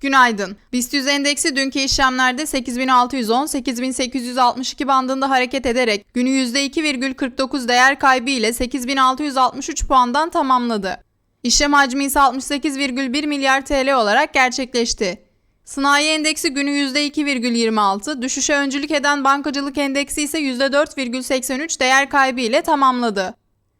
Günaydın. BIST 100 endeksi dünkü işlemlerde 8610-8862 bandında hareket ederek günü %2,49 değer kaybı ile 8663 puandan tamamladı. İşlem hacmi ise 68,1 milyar TL olarak gerçekleşti. Sanayi endeksi günü %2,26, düşüşe öncülük eden bankacılık endeksi ise %4,83 değer kaybı ile tamamladı.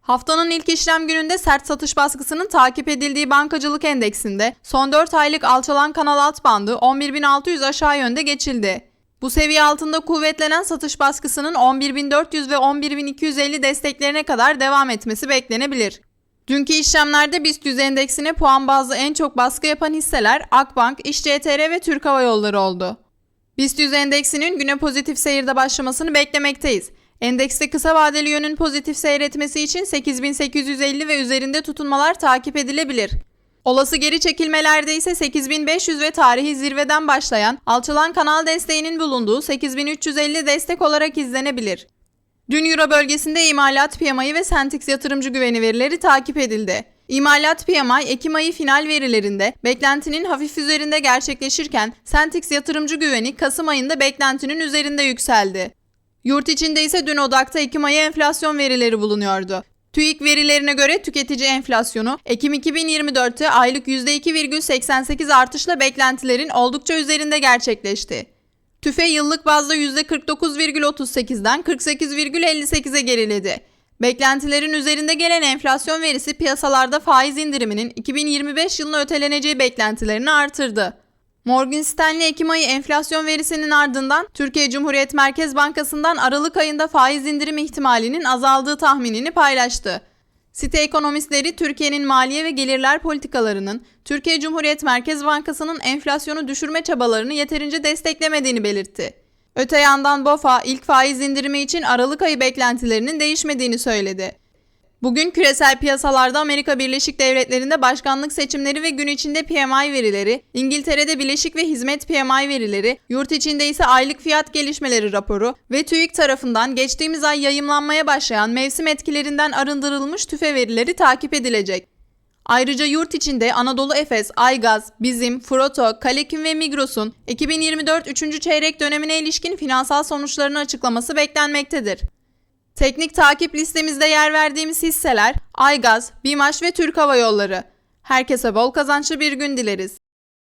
Haftanın ilk işlem gününde sert satış baskısının takip edildiği bankacılık endeksinde son 4 aylık alçalan kanal alt bandı 11.600 aşağı yönde geçildi. Bu seviye altında kuvvetlenen satış baskısının 11.400 ve 11.250 desteklerine kadar devam etmesi beklenebilir. Dünkü işlemlerde BIST 100 endeksine puan bazlı en çok baskı yapan hisseler Akbank, İşCTR ve Türk Hava Yolları oldu. BIST 100 endeksinin güne pozitif seyirde başlamasını beklemekteyiz. Endekste kısa vadeli yönün pozitif seyretmesi için 8850 ve üzerinde tutunmalar takip edilebilir. Olası geri çekilmelerde ise 8500 ve tarihi zirveden başlayan alçalan kanal desteğinin bulunduğu 8350 destek olarak izlenebilir. Dün Euro bölgesinde imalat PMI ve Sentix yatırımcı güveni verileri takip edildi. İmalat PMI Ekim ayı final verilerinde beklentinin hafif üzerinde gerçekleşirken Sentix yatırımcı güveni Kasım ayında beklentinin üzerinde yükseldi. Yurt içinde ise dün odakta Ekim ayı enflasyon verileri bulunuyordu. TÜİK verilerine göre tüketici enflasyonu Ekim 2024'te aylık %2,88 artışla beklentilerin oldukça üzerinde gerçekleşti. TÜFE yıllık bazda %49,38'den 48,58'e geriledi. Beklentilerin üzerinde gelen enflasyon verisi piyasalarda faiz indiriminin 2025 yılına öteleneceği beklentilerini artırdı. Morgan Stanley Ekim ayı enflasyon verisinin ardından Türkiye Cumhuriyet Merkez Bankası'ndan Aralık ayında faiz indirim ihtimalinin azaldığı tahminini paylaştı. Site ekonomistleri Türkiye'nin maliye ve gelirler politikalarının Türkiye Cumhuriyet Merkez Bankası'nın enflasyonu düşürme çabalarını yeterince desteklemediğini belirtti. Öte yandan BOFA ilk faiz indirimi için Aralık ayı beklentilerinin değişmediğini söyledi. Bugün küresel piyasalarda Amerika Birleşik Devletleri'nde başkanlık seçimleri ve gün içinde PMI verileri, İngiltere'de bileşik ve hizmet PMI verileri, yurt içinde ise aylık fiyat gelişmeleri raporu ve TÜİK tarafından geçtiğimiz ay yayımlanmaya başlayan mevsim etkilerinden arındırılmış tüfe verileri takip edilecek. Ayrıca yurt içinde Anadolu Efes, Aygaz, Bizim, Froto, Kalekim ve Migros'un 2024 3. çeyrek dönemine ilişkin finansal sonuçlarını açıklaması beklenmektedir. Teknik takip listemizde yer verdiğimiz hisseler Aygaz, BİMAŞ ve Türk Hava Yolları. Herkese bol kazançlı bir gün dileriz.